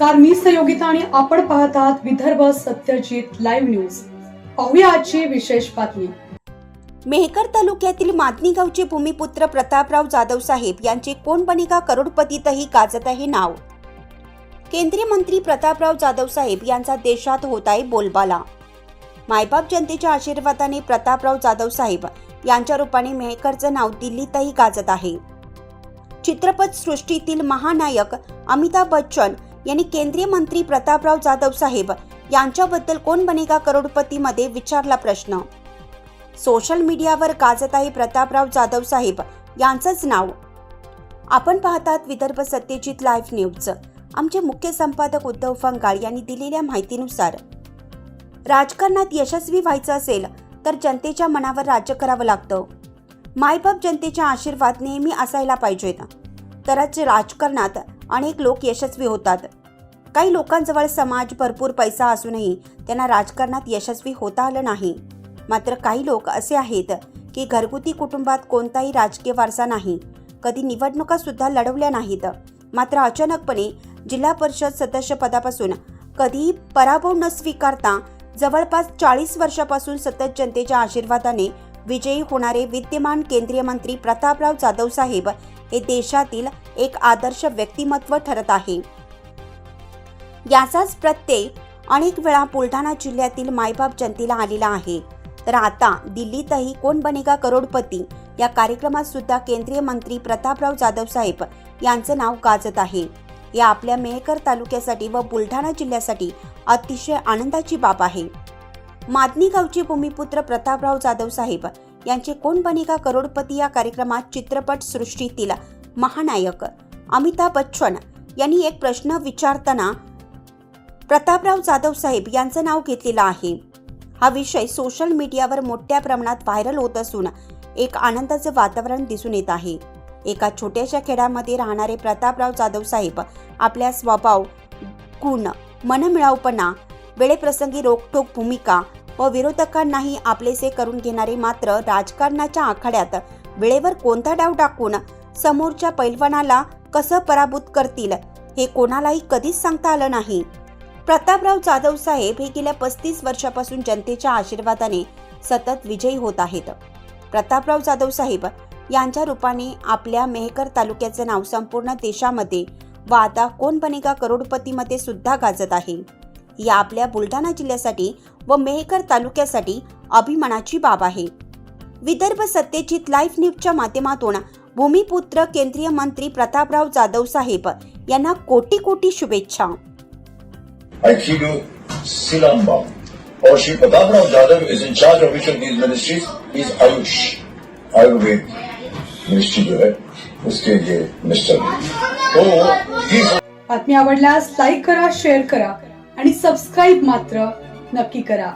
नमस्कार मी सहयोगिता आणि आपण पाहत आहात विदर्भ सत्यजित लाईव्ह न्यूज. पाहूया आजची विशेष बातमी. मेहकर तालुक्यातील मातनी गावचे भूमिपुत्र प्रतापराव जाधव साहेब यांचे कोण बनेगा करोडपतीतही गाजत आहे नाव. केंद्रीय मंत्री प्रतापराव जाधव साहेब यांचा देशात होत आहे बोलबाला. मायबाप जनतेच्या आशीर्वादाने प्रतापराव जाधव साहेब यांच्या रूपाने मेहकरचं नाव दिल्लीतही गाजत आहे. चित्रपट सृष्टीतील महानायक अमिताभ बच्चन यांनी केंद्रीय मंत्री प्रतापराव जाधव साहेब यांच्याबद्दल कोण बनेगा करोडपतीमध्ये विचारला प्रश्न. सोशल मीडियावर गाजत आहे प्रतापराव जाधव साहेब यांचंच नाव. आपण पाहतात विदर्भ सत्यजित लाईव्ह न्यूज. आमचे मुख्य संपादक उद्धव फंगाळ यांनी दिलेल्या माहितीनुसार राजकारणात यशस्वी व्हायचं असेल तर जनतेच्या मनावर राज्य करावं लागतं. मायबाप जनतेच्या आशीर्वाद नेहमी असायला पाहिजेत. तरच राजकारणात अनेक लोक यशस्वी होतात. काही लोकांजवळ समाज भरपूर पैसा असूनही त्यांना राजकारणात यशस्वी होता आलं नाही. मात्र काही लोक असे आहेत की घरगुती कुटुंबात कोणताही राजकीय वारसा नाही. कधी निवडणुका सुद्धा लढवल्या नाहीत. मात्र अचानकपणे जिल्हा परिषद सदस्य पदापासून कधीही पराभव न स्वीकारता जवळपास चाळीस वर्षापासून सतत जनतेच्या आशीर्वादाने विजयी होणारे विद्यमान केंद्रीय मंत्री प्रतापराव जाधव साहेब हे देशातील एक आदर्श व्यक्तिमत्व ठरत आहे. याचाच प्रत्यय अनेक वेळा बुलढाणा जिल्ह्यातील मायबाप जनतेला आलेला आहे. तर आता दिल्लीतही कोण बनेगा करोडपती? या कार्यक्रमात सुद्धा केंद्रीय मंत्री प्रतापराव जाधव साहेब यांचं नाव गाजत आहे. या आपल्या मेहकर तालुक्यासाठी व बुलढाणा जिल्ह्यासाठी अतिशय आनंदाची बाब आहे. मादनी गावचे भूमिपुत्र प्रतापराव जाधव साहेब यांचे कोण बनेगा करोडपती? या कार्यक्रमात चित्रपट सृष्टीतील महानायक अमिताभ बच्चन यांनी एक प्रश्न विचारताना प्रतापराव जाधव साहेब यांचं नाव घेतलेलं आहे. हा विषय सोशल मीडियावर मोठ्या प्रमाणात व्हायरल होत असून एक आनंदाचं वातावरण दिसून येत आहे. एका छोट्याशा खेड्यामध्ये राहणारे प्रतापराव जाधव साहेब आपल्या स्वभाव गुण मनमिळावपणा वेळेप्रसंगी रोखठोक भूमिका व विरोधकांनाही आपलेसे करून घेणारे मात्र राजकारणाच्या आखाड्यात वेळेवर कोणता डाव टाकून समोरच्या पैलवानाला कसं पराभूत करतील हे कोणालाही कधीच सांगता आलं नाही. प्रतापराव जाधव साहेब हे गेल्या पस्तीस वर्षापासून जनतेच्या आशीर्वादाने सतत विजयी होत आहेत. प्रतापराव जाधव साहेब यांच्या रूपाने आपल्या मेहकर तालुक्याचं नाव संपूर्ण देशामध्ये व आता कोण बनेगा करोडपतीमध्ये सुद्धा गाजत आहे. या आपल्या बुलढाणा जिल्ह्यासाठी व मेहकर तालुक्यासाठी अभिमानाची बाब आहे. विदर्भ सत्यजित लाईफ न्यूजच्या माध्यमातून भूमिपुत्र केंद्रीय मंत्री प्रतापराव जाधव साहेब यांना कोटी कोटी शुभेच्छा. I give Silamba. Or Sri Prataparav Jadhav is in charge of which of these ministries? Is Ayush. Ayurved ministry जो है उसके ये मिनिस्टर तो ही बातमी आवडल्यास लाईक करा शेअर करा आणि सबस्क्राईब मात्र नक्की करा